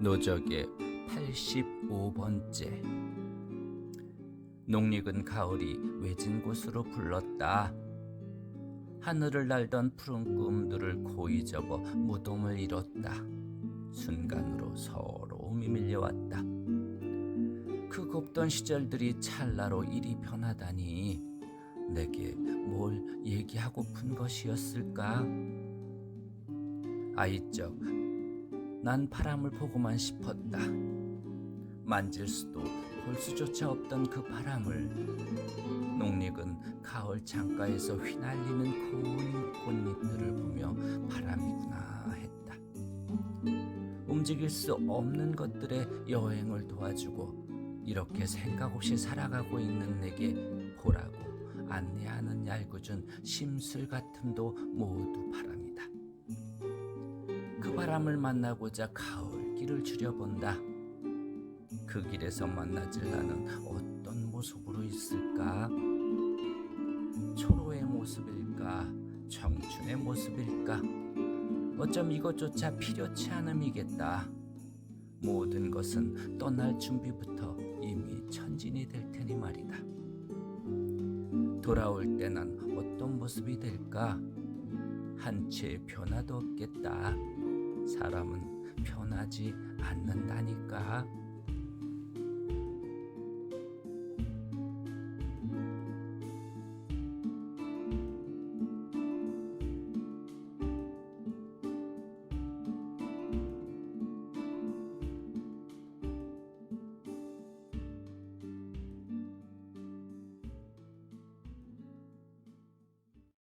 노적의 85번째 농익은 가을이 외진 곳으로 불렀다. 하늘을 날던 푸른 꿈들을 고이 접어 무덤을 잃었다. 순간으로 서러움이 밀려왔다. 그 곱던 시절들이 찰나로 이리 변하다니 내게 뭘 얘기하고픈 것이었을까? 아이적 난 바람을 보고만 싶었다. 만질 수도 볼 수조차 없던 그 바람을 농익은 가을 창가에서 휘날리는 고운 꽃잎들을 보며 바람이구나 했다. 움직일 수 없는 것들의 여행을 도와주고 이렇게 생각 없이 살아가고 있는 내게 보라고 안내하는 얄궂은 심술 같음도 모두 바람 바람을 만나고자 가을 길을 줄여본다. 그 길에서 만나질 나는 어떤 모습으로 있을까? 초로의 모습일까? 청춘의 모습일까? 어쩜 이것조차 필요치 않음이겠다. 모든 것은 떠날 준비부터 이미 천진이 될 테니 말이다. 돌아올 때 난 어떤 모습이 될까? 한치의 변화도 없겠다. 사람은 변하지 않는다니까.